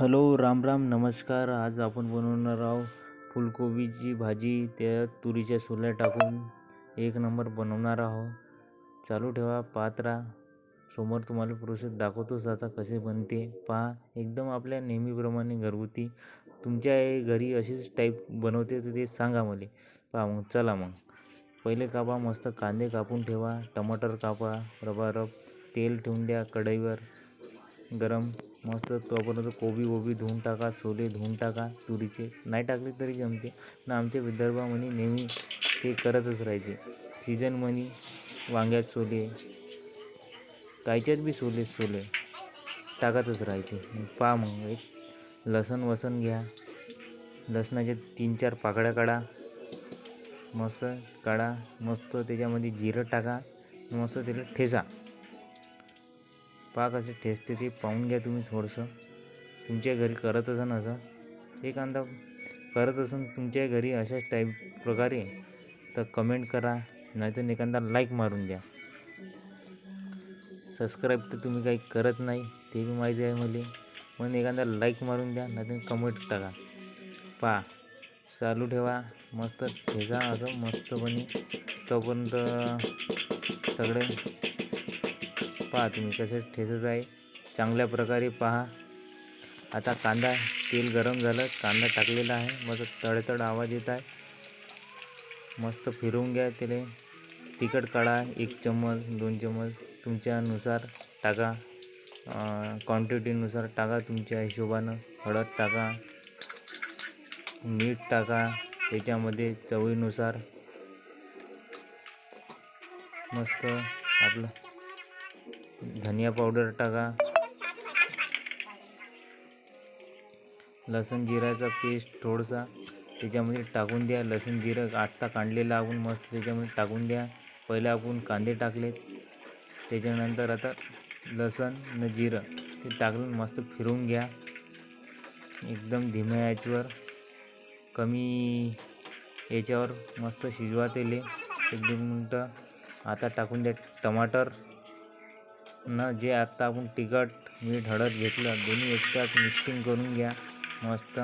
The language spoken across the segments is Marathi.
हॅलो राम राम नमस्कार. आज आपण बनवणार आहोत फुलकोबीची भाजी. त्या तुरीच्या सोल्या टाकून एक नंबर बनवणार आहोत. चालू ठेवा पाहत राहा. समोर तुम्हाला प्रोसेस दाखवतोच आता कसे बनते. पहा एकदम आपल्या नेहमीप्रमाणे घरगुती. तुमच्या घरी अशीच टाईप बनवते तर ते सांगा मला. पहा मग चला मग. पहिले कापा मस्त कांदे कापून ठेवा. टमाटर कापा रबारब तेल ठेवून द्या कढईवर. गरम मस्त तोपर्यंत कोबी वोबी धुवून टाका सोले धुवून टाका तुरीचे. नाही टाकले तरी जमते. पण आमच्या विदर्भामध्ये नेहमी ते करतच राहायचे. सीजनमध्ये वांग्यात सोले कायच्यात बी सोले सोले टाकतच राहते मग पहा मग एक लसण वसन घ्या. लसणाच्या तीन चार पाकळ्या काढा. मस्त काढा. मस्त त्याच्यामध्ये जिरं टाका. मस्त त्याला ठेचा. पहा कसे ठेचते ते पाहून घ्या तुम्ही थोडंसं. तुमच्या घरी करत असन असं. एखादा करत असन तुमच्या घरी अशाच टाईप प्रकारे तर कमेंट करा. नाहीतर एखादा लाईक मारून द्या सबस्क्राईब तर तुम्ही काही करत नाही ते बी माहिती आहे मला. म्हणून एखादा लाईक मारून द्या नाहीतर कमेंट टाका. पहा चालू ठेवा. मस्त ठेचा असं मस्तपणे. तोपर्यंत सगळे पहा तुम्ही कसं ठेचत आहे. चांगल्या प्रकारे पहा. आता कांदा तेल गरम झालं. कांदा टाकलेला आहे. मस्त तडतड आवाज येत आहे. मस्त फिरवून घ्या त्याला. तिखट काढा. एक चम्मच दोन चम्मच. तुमच्यानुसार टाका. क्वांटिटीनुसार टाका तुमच्या हिशोबानं. हळद टाका. मीठ टाका. त्याच्यामध्ये चवीनुसार. मस्त आपलं धनिया पावडर टाका. लसूण जिऱ्याचा पेस्ट थोडासा. त्याच्यामध्ये टाकून द्या. लसूण जिरं आत्ता काढलेलं आपण मस्त त्याच्यामध्ये टाकून द्या. पहिले आपण कांदे टाकलेत. त्याच्यानंतर आता लसण न जिरं ते टाकून मस्त फिरवून घ्या. एकदम धीम्या याच्यावर. कमी याच्यावर मस्त शिजवा तेले एक दोन मिनटं. आता टाकून द्या टमाटर. न जे आत्ता आपण तिखट मीठ हळद घेतलं दोन्ही एकदाच मिक्सिंग करून घ्या. मस्त.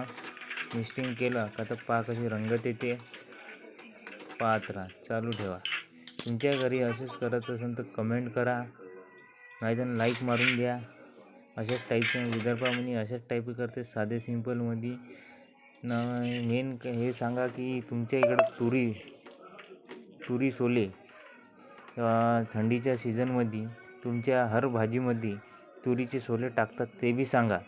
मिक्सिंग केलं का तर पा कशी रंगत येते. पाहत राहा. चालू ठेवा. तुमच्या घरी असेच करत असेल तर कमेंट करा. नाहीतर लाईक मारून द्या अशाच टाईपचे विदर्भामध्ये अशाच टाईप करते साधे सिम्पलमध्ये न मेन हे सांगा की तुमच्या इकडं तुरी तुरी सोले थंडीच्या सीझनमध्ये तुमच्या हर भाजीमध्ये तुरीचे सोले टाकतात ते बी सांगा.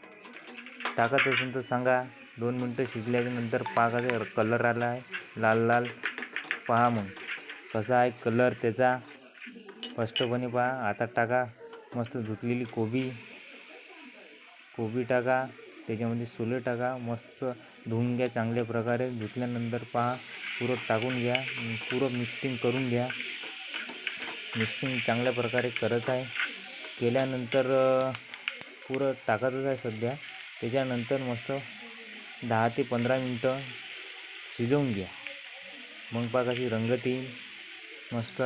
टाकत असेल तर सांगा. दोन मिनटं शिजल्याच्यानंतर पाकाचा कलर आला आहे. लाल लाल पहा मग. कसा आहे कलर त्याचा? स्पष्टपणे पहा. आता टाका. मस्त धुतलेली कोबी. कोबी टाका. त्याच्यामध्ये सोले टाका. मस्त धुवून घ्या चांगल्या प्रकारे. धुतल्यानंतर पहा. पुरं टाकून घ्या. पुरं मिक्सिंग करून घ्या. मिक्सिंग चांगल्या प्रकारे करत आहे. केल्यानंतर पुरं टाकतच आहे सध्या. त्याच्यानंतर मस्त दहा ते पंधरा मिनटं शिजवून घ्या. मग पाकाची कशी रंगत येईल. मस्त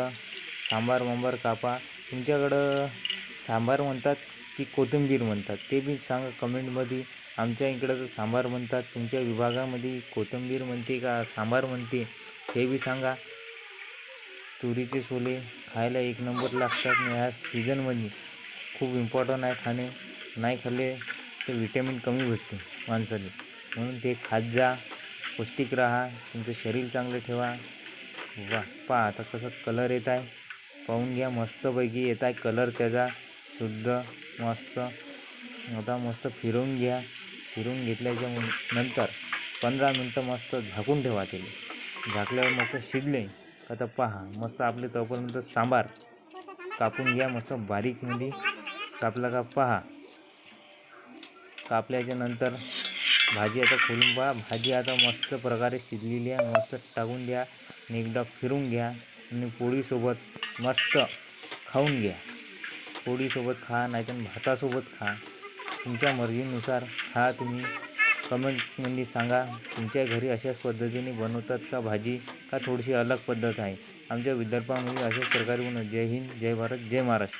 सांबार वांबार कापा. तुमच्याकडं सांबार म्हणतात की कोथिंबीर म्हणतात. ते बी सांगा कमेंटमध्ये. आमच्या इकडं तर सांबार म्हणतात. तुमच्या विभागामध्ये कोथिंबीर म्हणते का सांबार म्हणते ते बी सांगा. तुरीचे छोले खायला एक नंबर लागतात आणि ह्या सीझनमध्ये खूप इम्पॉर्टंट आहे खाणे. नाही खाल्ले तर विटॅमिन कमी भेटते माणसाला. म्हणून ते खात जा पौष्टिक राहा तुमचं शरीर चांगलं ठेवा. वा पहा आता कसं कलर येत आहे. पाहून घ्या मस्तपैकी येत आहे कलर त्याचा. शुद्ध मस्त. आता मस्त फिरवून घ्या. फिरवून घेतल्याच्या नंतर पंधरा मिनटं मस्त झाकून ठेवा त्याला. झाकल्यावर मस्त शिजले. आता पहा मस्त आपले तोपर्यंत सांबार. कापून घ्या मस्त बारीकमध्ये म्हणजे. कापला का पहा. कापल्याच्या नंतर भाजी आता खोलून पहा. भाजी आता मस्त प्रकारे शिजलेली आहे. मस्त टाकून द्या. आणि एकदा फिरून घ्या. आणि पोळीसोबत मस्त खाऊन घ्या. पोळीसोबत खा नाहीतर भातासोबत खा. तुमच्या मर्जीनुसार खा तुम्ही. कमेंटमध्ये सांगा तुमच्या घरी अशाच पद्धतीने बनवतात का भाजी? का थोडीशी अलग पद्धत आहे? आमच्या विदर्भामध्ये अशाच प्रकारे बनव जय हिंद जय भारत जय महाराष्ट्र.